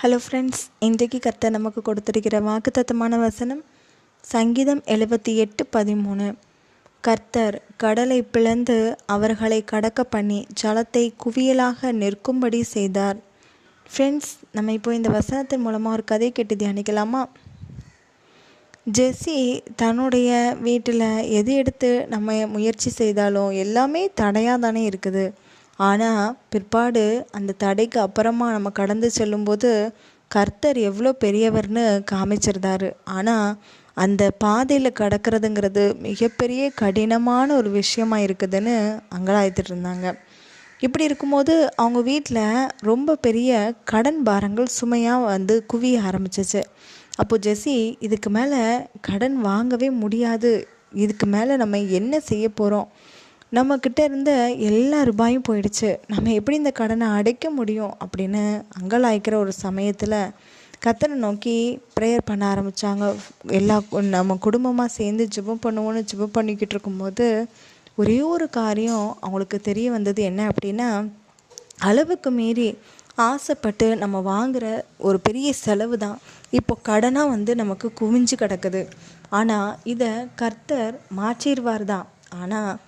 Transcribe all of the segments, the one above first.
Hello friends இன்றைக்கு கர்த்தர் நமக்கு கொடுத்திருக்கிற வாக்குத்தத்தமான வசனம் சங்கீதம் எழுபத்தி எட்டு பதிமூணு. கர்த்தர் கடலை பிளந்து அவர்களை கடக்க பண்ணி ஜலத்தை குவியலாக நிற்கும்படி செய்தார். ஃப்ரெண்ட்ஸ் நம்ம இப்போ இந்த வசனத்தின் மூலமாக ஒரு கதை கேட்டு தியானிக்கலாமா? ஜெஸ்ஸி தன்னுடைய வீட்டில் எது எடுத்து நம்ம முயற்சி செய்தாலும் எல்லாமே தடையாக தானே இருக்குது. ஆனால் பிற்பாடு அந்த தடைக்கு அப்புறமா நம்ம கடந்து செல்லும்போது கர்த்தர் எவ்வளோ பெரியவர்னு காமிச்சிருந்தாரு. ஆனால் அந்த பாதையில் கடக்கிறதுங்கிறது மிகப்பெரிய கடினமான ஒரு விஷயமா இருக்குதுன்னு அங்கலாய்த்துட்டு இருந்தாங்க. இப்படி இருக்கும்போது அவங்க வீட்டில் ரொம்ப பெரிய கடன் பாரங்கள் சுமையாக வந்து குவிய ஆரம்பிச்சிச்சு. அப்போது ஜெஸ்ஸி இதுக்கு மேலே கடன் வாங்கவே முடியாது. இதுக்கு மேலே நம்ம என்ன செய்ய போகிறோம் நம்மக்கிட்ட இருந்த எல்லா ரூபாயும் போயிடுச்சு. நம்ம எப்படி இந்த கடனை அடைக்க முடியும் அப்படின்னு அங்கலாய்க்கிற ஒரு சமயத்தில் கத்தனை நோக்கி ப்ரேயர் பண்ண ஆரம்பித்தாங்க எல்லா நம்ம குடும்பமாக சேர்ந்து ஜெபம் பண்ணுவோன்னு ஜெபம் பண்ணிக்கிட்டு இருக்கும்போது ஒரே ஒரு காரியம் அவங்களுக்கு தெரிய வந்தது என்ன அப்படின்னா அளவுக்கு மீறி ஆசைப்பட்டு நம்ம வாங்குகிற ஒரு பெரிய செலவு தான். இப்போ கடனாக வந்து நமக்கு குவிஞ்சு கிடக்குது. ஆனால் இதை கர்த்தர் மாற்றிடுவார் தான். ஆனால்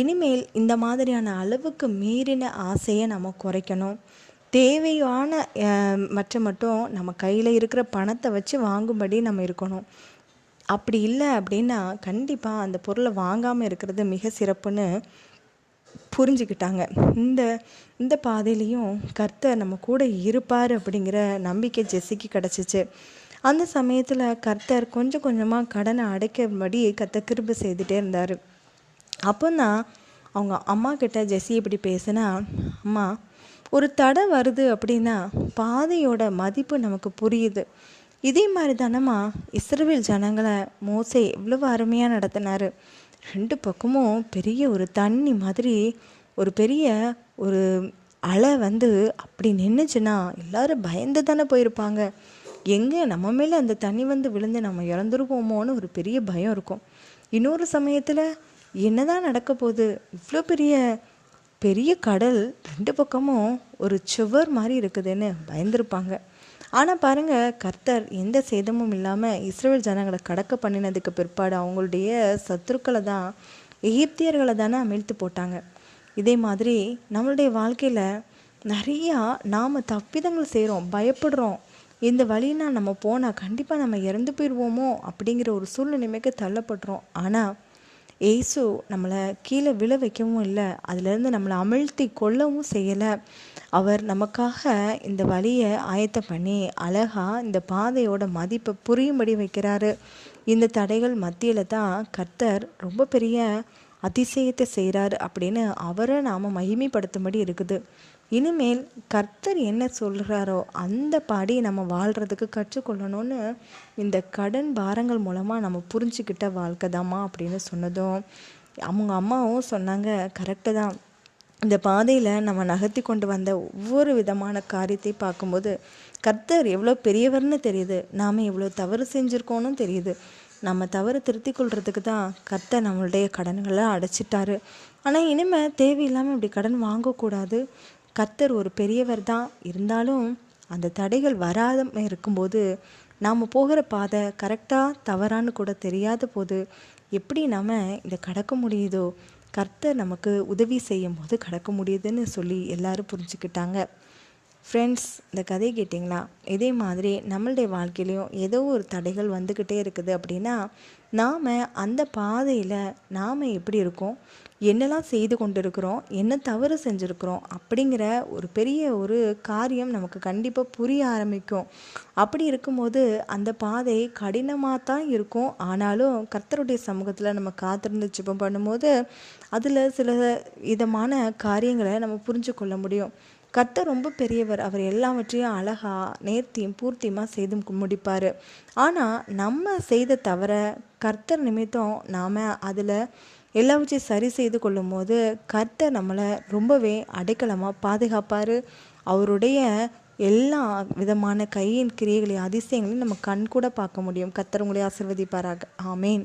இனிமேல் இந்த மாதிரியான அளவுக்கு மீறின ஆசையை நம்ம குறைக்கணும். தேவையான மற்ற மட்டும் நம்ம கையில் இருக்கிற பணத்தை வச்சு வாங்கும்படி நம்ம இருக்கணும். அப்படி இல்லை அப்படின்னா கண்டிப்பாக அந்த பொருளை வாங்காமல் இருக்கிறது மிக சிறப்புன்னு புரிஞ்சுக்கிட்டாங்க. இந்த இந்த பாதையிலையும் கர்த்தர் நம்ம கூட இருப்பார் அப்படிங்கிற நம்பிக்கை ஜெஸ்ஸிக்கு கிடச்சிச்சு. அந்த சமயத்தில் கர்த்தர் கொஞ்சம் கொஞ்சமாக கடனை அடைக்கும்படி கர்த்தர் கிருப செய்துட்டே இருந்தார். அப்போ தான் அவங்க அம்மா கிட்ட ஜெஸ்ஸி இப்படி பேசுனா அம்மா ஒரு தடை வருது அப்படின்னா பாதையோட மதிப்பு நமக்கு புரியுது. இதே மாதிரி தானம்மா இஸ்ரேல் ஜனங்களை மோசை எவ்வளவு அருமையாக நடத்தினார். ரெண்டு பக்கமும் பெரிய ஒரு தண்ணி மாதிரி ஒரு பெரிய ஒரு அலை வந்து அப்படி நின்றுச்சுன்னா எல்லாரும் பயந்து தானே போயிருப்பாங்க. எங்கே நம்ம மேலே அந்த தண்ணி வந்து விழுந்து நம்ம இறந்துருவோமோன்னு ஒரு பெரிய பயம் இருக்கும். இன்னொரு சமயத்தில் என்னதான் நடக்க போகுது? இவ்வளோ பெரிய பெரிய கடல் ரெண்டு பக்கமும் ஒரு சுவர் மாதிரி இருக்குதுன்னு பயந்துருப்பாங்க. ஆனால் பாருங்கள் கர்த்தர் எந்த சேதமும் இல்லாமல் இஸ்ரேல் ஜனங்களை கடக்க பண்ணினதுக்கு பிற்பாடு அவங்களுடைய சத்துருக்களை தான் எகிப்தியர்களை தானே அமிழ்த்து போட்டாங்க. இதே மாதிரி நம்மளுடைய வாழ்க்கையில் நிறையா நாம் தப்பிதங்கள் செய்கிறோம் பயப்படுறோம். இந்த வழினா நம்ம போனால் கண்டிப்பாக நம்ம இறந்து போயிடுவோமோ அப்படிங்கிற ஒரு சூழ்நிலைமைக்கு தள்ளப்படுறோம் ஆனால் ஏசு நம்மளை கீழே விழ வைக்கவும் இல்லை அதுலேருந்து நம்மளை அமிழ்த்தி கொள்ளவும் செய்யலை. அவர் நமக்காக இந்த வழியை ஆயத்தம் பண்ணி அழகாக இந்த பாதையோட மதிப்பை புரியும்படி வைக்கிறாரு. இந்த தடைகள் மத்தியில் தான் கர்த்தர் ரொம்ப பெரிய அதிசயத்தை செய்கிறாரு அப்படின்னு அவரை நாம் மகிமைப்படுத்தும்படி இருக்குது. இனிமேல் கர்த்தர் என்ன சொல்கிறாரோ அந்த பாடி நம்ம வாழ்கிறதுக்கு கற்றுக்கொள்ளணும்னு இந்த கடன் பாரங்கள் மூலமாக நம்ம புரிஞ்சுக்கிட்ட வாழ்க்கை தாம்மா அப்படின்னு சொன்னதும் அவங்க அம்மாவும் சொன்னாங்க கரெக்டு தான். இந்த பாதையில் நம்ம நகர்த்தி கொண்டு வந்த ஒவ்வொரு விதமான காரியத்தை பார்க்கும்போது கர்த்தர் எவ்வளோ பெரியவர்னு தெரியுது. நாம் எவ்வளோ தவறு செஞ்சுருக்கோன்னு தெரியுது. நம்ம தவறு திருத்தி கொள்றதுக்கு தான் கர்த்தர் நம்மளுடைய கடன்களை அடைச்சிட்டாரு. ஆனால் இனிமேல் தேவையில்லாமல் இப்படி கடன் வாங்கக்கூடாது. கர்த்தர் ஒரு பெரியவர் தான். இருந்தாலும் அந்த தடைகள் வராத இருக்கும்போது நாம் போகிற பாதை கரெக்டாக தவறான்னு கூட தெரியாத போது எப்படி நாம் இதை கடக்க முடியுதோ? கர்த்தர் நமக்கு உதவி செய்யும் போது கடக்க முடியுதுன்னு சொல்லி எல்லாரும் புரிஞ்சுக்கிட்டாங்க. ஃப்ரெண்ட்ஸ் இந்த கதை கேட்டிங்களா? இதே மாதிரி நம்மளுடைய வாழ்க்கையிலையும் ஏதோ ஒரு தடைகள் வந்துக்கிட்டே இருக்குது அப்படின்னா நாம் அந்த பாதையில் நாம் எப்படி இருக்கோம்? என்னெல்லாம் செய்து கொண்டு இருக்கிறோம் என்ன தவறு செஞ்சுருக்கிறோம்? அப்படிங்கிற ஒரு பெரிய ஒரு காரியம் நமக்கு கண்டிப்பாக புரிய ஆரம்பிக்கும். அப்படி இருக்கும்போது அந்த பாதை கடினமாக தான் இருக்கும். ஆனாலும் கர்த்தருடைய சமூகத்தில் நம்ம காத்திருந்து ஜிபம் பண்ணும்போது அதில் சில விதமான காரியங்களை நம்ம புரிஞ்சு கொள்ள முடியும். கர்த்தர் ரொம்ப பெரியவர். அவர் எல்லாவற்றையும் அழகாக நேர்த்தியும் பூர்த்தியமாக செய்து முடிப்பார். ஆனால் நம்ம செய்த தவிர கர்த்தர் நிமித்தம் நாம் அதில் எல்லாவற்றையும் சரி செய்து கொள்ளும்போது கர்த்தர் நம்மளை ரொம்பவே அடைக்கலமாக பாதுகாப்பார். அவருடைய எல்லா விதமான கையின் கிரியைகளையும் அதிசயங்களையும் நம்ம கண் கூட பார்க்க முடியும். கர்த்தர் உங்களை ஆசிர்வதிப்பாராக. ஆமேன்.